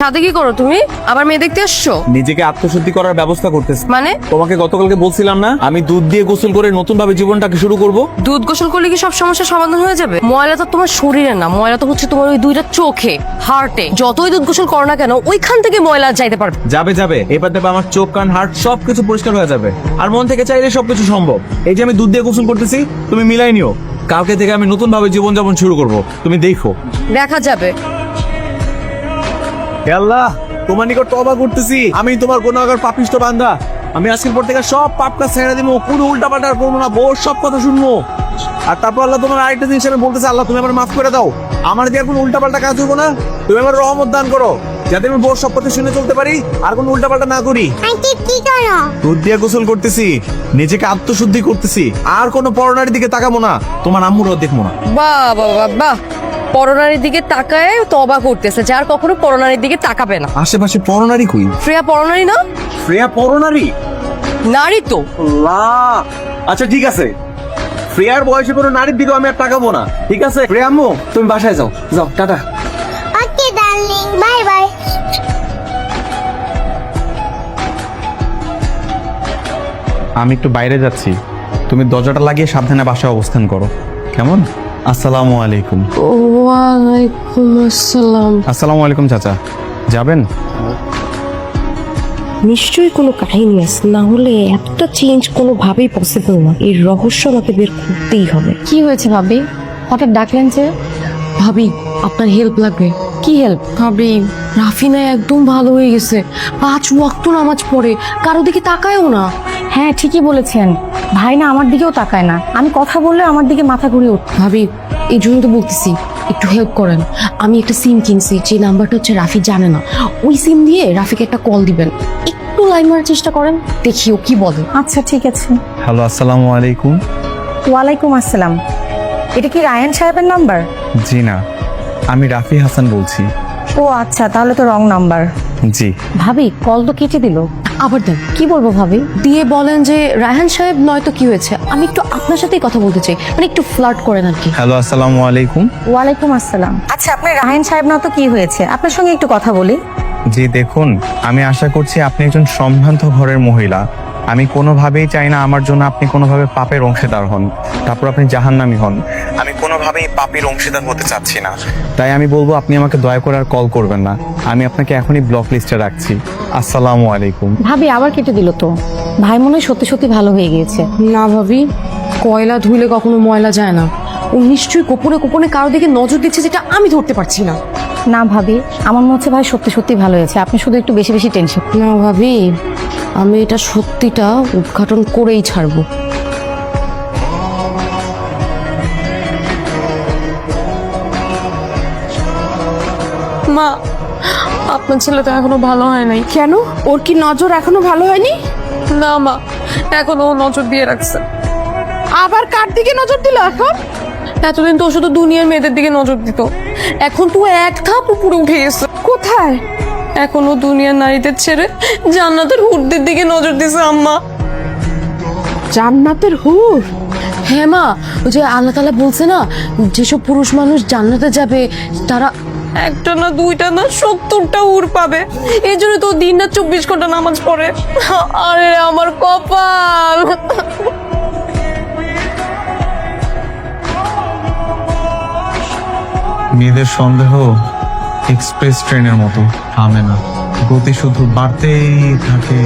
সাথে কি করো তুমি? আবার মেয়ে দেখতে আসছো? নিজেকে আত্মশুদ্ধি করার ব্যবস্থা করতেছি। মানে? তোমাকে গতকালকে বলছিলাম না আমি দুধ দিয়ে গোসল করে নতুন ভাবে জীবনটাকে শুরু করব। দুধ গোসল করলে কি সব সমস্যার সমাধান হয়ে যাবে? ময়লা তো তোমার শরীরে না ময়লা তো হচ্ছে তোমার ওই দুইটা চোখে হার্টে যতই দুধ গোসল করো না কেন ওইখান থেকে ময়লা যাইতে পারবে যাবে যাবে। এবার দেখবে আমার চোখ কান হার্ট সবকিছু পরিষ্কার হয়ে যাবে। আর মন থেকে চাইলে সবকিছু সম্ভব। এই যে আমি দুধ দিয়ে গোসল করতেছি তুমি মিলাই নিও। কালকে থেকে আমি নতুন ভাবে জীবনযাপন শুরু করব। তুমি দেখো। দেখা যাবে। হে আল্লাহ তোমার নিকট তবা করতেছি। আমি তোমার পাপিষ্ট বান্ধা আমি আজকের পর থেকে সব পাপ কাজ ছেড়ে দিব কোনো উল্টা পাল্টা করব না সব কথা শুনব। আর তারপর আল্লাহ তোমার আরেকটা জিনিস আমি বলতেছি আল্লাহ তুমি আমার মাফ করে দাও। আমার দিয়ে কোনো উল্টা পাল্টা কাজ হইবো না। তুমি আমার রহমত দান করো যাতে আমি বোর সব কথা শুনে চলতে পারি আর কোনো উল্টা পাল্টা না করি? দুধ দিয়ে গোসল করতেছি নিজেকে আত্মশুদ্ধি করতেছি আর কোনো পরনারীর দিকে তাকাবো না তোমার আম্মুরও দেখব না। বাহ বাহ বাহ, বাহ। পরনারীর দিকে তাকায় তবা করতেছে যার কখনো পরনারীর দিকে তাকাবে না। আশেপাশে পরনারী কই? শ্রেয়া পরনারী না? শ্রেয়া পরনারী? নারী তো। আল্লাহ! আচ্ছা ঠিক আছে। ফ্রেয়ার বয়সে কোনো নারীর দিকেও আমি আর তাকাবো না। ঠিক আছে? ফ্রেয়া আম্মু তুমি বাসায় যাও। যাও tata. Okay darling bye bye আমি একটু বাইরে যাচ্ছি। তুমি দরজাটা লাগিয়ে সাবধানে বাসায় অবস্থান করো। কেমন? আসসালামু আলাইকুম। ওয়ালাইকুম আসসালাম। আসসালামু আলাইকুম চাচা। যাবেন? নিশ্চয়ই কোনো কাহিনী আছে না হলে এতটা চেঞ্জ কোনোভাবেই পসিবল না। এই রহস্য আমাকে বের করতেই হবে। কি হয়েছে ভাবি? হঠাৎ ডাকলেন যে? ভাবি আপনার হেল্প লাগবে। কি হেল্প ভাবি রাফিনা একদম ভালো হয়ে গেছে। পাঁচ ওয়াক্ত নামাজ পড়ে কারও দিকে তাকায়ও না। হ্যাঁ ঠিকই বলেছেন। ভাই না আমার দিকেও তাকায় না। আমি কথা বললে আমার দিকে মাথা ঘুরে ওঠে ভাবি এই জন্য তো বলতেছি একটু হেল্প করেন। আমি একটা সিম কিনছি যে নাম্বারটা হচ্ছে রাফি জানে না। ওই সিম দিয়ে রাফিকে একটা কল দিবেন। একটু লাইন মারার চেষ্টা করেন দেখি ও কি বলে। আচ্ছা ঠিক আছে। হ্যালো আসসালামু আলাইকুম। ওয়ালাইকুম আসসালাম। এটা কি রায়ান সাহেবের নাম্বার জি না। আমি রাফি হাসান বলছি। ও আচ্ছা তাহলে তো রং নাম্বার। জি। ভাবি কল তো কেটে দিল। আবার দেন। কি বলব ভাবি? দিয়ে বলেন যে রায়হান সাহেব নয়তো কি হয়েছে? আমি একটু আপনার সাথেই কথা বলতে চাই। মানে একটু ফ্লার্ট করেন আর কি। হ্যালো আসসালামু আলাইকুম। ওয়ালাইকুম আসসালাম। আচ্ছা আপনার রায়ান সাহেব না তো কি হয়েছে? আপনার সঙ্গে একটু কথা বলি। জি দেখুন আমি আশা করছি আপনি একজন সম্ভ্রান্ত ঘরের মহিলা। আমি কোনোভাবেই চাই না আমার জন্য আপনি কোনোভাবে পাপের অংশীদার হন। তারপর আপনি জাহান্নামি হন। আমি কোনোভাবেই পাপের অংশীদার হতে চাচ্ছি না। তাই আমি বলব আপনি আমাকে দয়া করে আর কল করবেন না। আমি আপনাকে এখনই ব্লক লিস্টে রাখছি। আসসালামু আলাইকুম। ভাবি আবার কেটে দিল তো। ভাই মনে হয় সত্যি সত্যি ভালো হয়ে গিয়েছে। না ভাবি কয়লা ধুইলে কখনো ময়লা যায় না। ও নিশ্চয়ই গোপনে গোপনে কারও দিকে নজর দিচ্ছে যেটা আমি ধরতে পারছি না। না ভাবি আমার মনে হচ্ছে ভাই সত্যি সত্যি ভালো হয়েছে। আপনি শুধু একটু বেশি বেশি টেনশন না ভাবি আমি এটা সত্যিটা উদ্ঘাটন করেই ছাড়বো। মা আপনার ছেলে তো এখনও ভালো হয় নাই। কেন? ওর কি নজর এখনও ভালো হয়নি? না মা এখনও ও নজর দিয়ে রাখছে। আবার কার দিকে নজর দিল এখন? এতদিন তো ও শুধু দুনিয়ার মেয়েদের দিকে নজর দিত। এখন তো ও এক ধাপ উপরে উঠে গেছে। কোথায়? এখন দুনিয়ার নারীদের ছেড়ে জান্নাতের হুরদের দিকে নজর দিছে আম্মা। জান্নাতের হুর? হ্যাঁ মা ওই যে আল্লাহ তালা বলছে না যেসব পুরুষ মানুষ জান্নাতে যাবে তারা একটা না দুইটা না সত্তরটা উর পাবে। এই জন্য তো দিন না চব্বিশ ঘণ্টা নামাজ পড়ে। আরে আমার কপাল। মেয়েদের সন্দেহ? এক্সপ্রেস ট্রেনের মতো থামে না। গতি শুধু বাড়তেই থাকে